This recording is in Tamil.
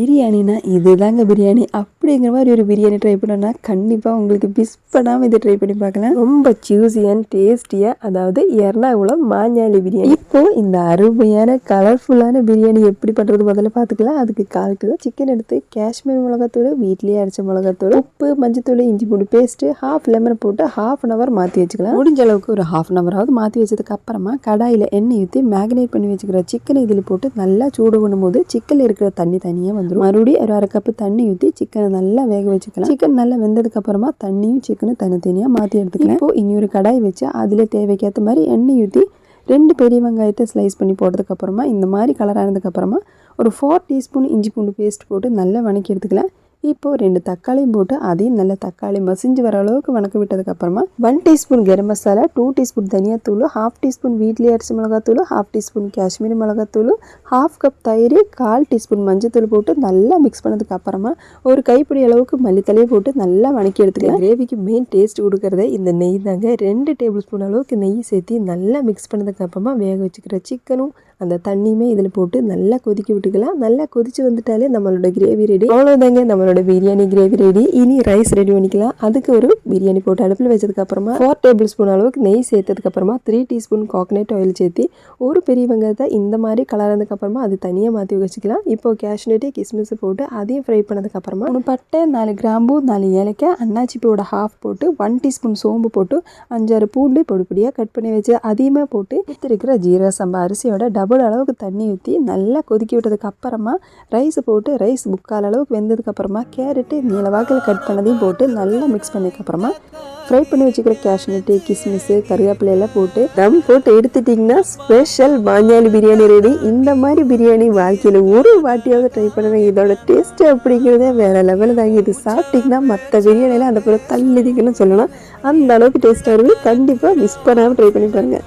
பிரியாணினா இதுதாங்க பிரியாணி. அப்படிங்கிற மாதிரி ஒரு பிரியாணி ட்ரை பண்ணோன்னா கண்டிப்பாக உங்களுக்கு மிஸ் பண்ணாமல் இதை ட்ரை பண்ணி பார்க்கலாம். ரொம்ப ஜூசி அண்ட் டேஸ்டியாக அதாவது எர்ணாகுளம் மாஞ்சாலி பிரியாணி. இப்போ இந்த அருமையான கலர்ஃபுல்லான பிரியாணி எப்படி பண்ணுறது முதல்ல பார்த்துக்கலாம். அதுக்கு கால் கிலோ சிக்கன் எடுத்து காஷ்மீர் மிளகாத்தூள் வீட்லேயே அரைச்ச மிளகாத்தூள் உப்பு மஞ்சத்தூள் இஞ்சி பூண்டு பேஸ்ட்டு ஹாஃப் லெமன் போட்டு ஹாஃப் அன் ஹவர் மாற்றி வச்சுக்கலாம். முடிஞ்ச அளவுக்கு ஒரு ஹாஃப் அன் ஹவராவது மாற்றி வச்சதுக்கு அப்புறமா கடாயில் எண்ணெய் ஊற்றி மேக்னேட் பண்ணி வச்சுக்கிற சிக்கனை இதில் போட்டு நல்லா சூடு பண்ணும்போது சிக்கனில் இருக்கிற தண்ணி தனியாக வந்து வந்துடும் மறுபடியும் ஒரு அரை கப்பு தண்ணி ஊற்றி சிக்கனை நல்லா வேக வச்சுக்கலாம். சிக்கன் நல்லா வெந்ததுக்கு அப்புறமா தண்ணியும் சிக்கனும் தனித்தனியாக மாற்றி எடுத்துக்கலாம். இப்போ இனி ஒரு கடாய் வச்சு அதில் தேவைக்கேற்ற மாதிரி எண்ணெய் ஊற்றி ரெண்டு பெரிய வெங்காயத்தை ஸ்லைஸ் பண்ணி போட்டதுக்கு அப்புறமா இந்த மாதிரி கலர் ஆனதுக்கு அப்புறமா ஒரு ஃபோர் டீஸ்பூன் இஞ்சி பூண்டு பேஸ்ட் போட்டு நல்லா வணக்கி எடுத்துக்கலாம். இப்போ ரெண்டு தக்காளியும் போட்டு அதையும் நல்லா தக்காளி மசிஞ்சு வர அளவுக்கு வணக்க விட்டதுக்கப்புறமா one teaspoon garam masala two teaspoon தனியாத்தூள் ஹாஃப் டீஸ்பூன் வீட்லேயே அரிசி மிளகாத்தூள் ஹாஃப் டீஸ்பூன் காஷ்மீரி மிளகாத்தூள் ஹாஃப் கப் தயிர் கால் டீஸ்பூன் மஞ்சத்தூள் போட்டு நல்லா மிக்ஸ் பண்ணதுக்கப்புறமா ஒரு கைப்பிடி அளவுக்கு மல்லித்தலையை போட்டு நல்லா வணக்கி எடுத்துக்கலாம். கிரேவிக்கு மெயின் டேஸ்ட் கொடுக்குறத இந்த நெய் தாங்க ரெண்டு டேபிள் ஸ்பூன் அளவுக்கு நெய் சேர்த்து நல்லா மிக்ஸ் பண்ணதுக்கப்புறமா வேக வச்சுக்கிற சிக்கனும் அந்த தண்ணியுமே இதில் போட்டு நல்லா கொதிக்க விட்டுக்கலாம். நல்லா கொதிச்சு வந்துட்டாலே நம்மளோட கிரேவி ரெடி அவ்வளோதாங்க நம்மளோட பிரியாணி கிரேவி ரெடி இனி ரைஸ் ரெடி பண்ணிக்கலாம். அதுக்கு ஒரு பிரியாணி போட்டு அடுப்பில் வச்சதுக்கு அப்புறமா ஃபோர் டேபிள் ஸ்பூன் அளவுக்கு நெய் சேர்த்ததுக்கு அப்புறமா த்ரீ டீஸ்பூன் கோகனட் ஆயில் சேர்த்து ஒரு பெரிய வெங்காயத்தை இந்த மாதிரி கலர்னதுக்கு அப்புறமா அது தனியாக மாற்றி வச்சுக்கலாம். இப்போ கேஷ்நட்டு கிஸ்மிஸ் போட்டு அதையும் ஃப்ரை பண்ணதுக்கு அப்புறமா மூணு பட்டை நாலு கிராம்பு நாலு ஏலக்காய் அன்னாச்சி பூவோட ஹாஃப் போட்டு ஒன் டீஸ்பூன் சோம்பு போட்டு அஞ்சாறு பூண்டு பொடிப்பொடியாக கட் பண்ணி வச்சு அதையுமே போட்டு இருக்கிற ஜீரக சம்பா அரிசியோட டபுள் அளவுக்கு தண்ணி ஊற்றி நல்லா கொதிக்க விட்டதுக்கு அப்புறமா ரைஸ் போட்டு ரைஸ் முக்கால் அளவுக்கு வெந்ததுக்கப்புறமா கேரட்டு நீளவாக்கில் கட் பண்ணதையும் போட்டு நல்லா மிக்ஸ் பண்ணதுக்கப்புறமா ஃப்ரை பண்ணி வச்சுக்கிற கேஷ்நட்டு கிஸ்மிஸு கருவேப்பிலை எல்லாம் போட்டு தம் போட்டு எடுத்துட்டிங்கன்னா ஸ்பெஷல் பாஞ்சாலி பிரியாணி ரெடி இந்த மாதிரி பிரியாணி வாழ்க்கையில் ஒரு வாட்டியாவது ட்ரை பண்ணுவேன் இதோட டேஸ்ட்டு அப்படிங்கிறதே வேறு லெவலில் தாங்க இது சாப்பிட்டிங்கன்னா மற்ற பிரியாணியில் அந்த போல தள்ளிதிக்கணும்னு சொல்லலாம். அந்த அளவுக்கு டேஸ்ட்டாக இருக்குது கண்டிப்பாக மிஸ் பண்ணாமல் ட்ரை பண்ணி பாருங்கள்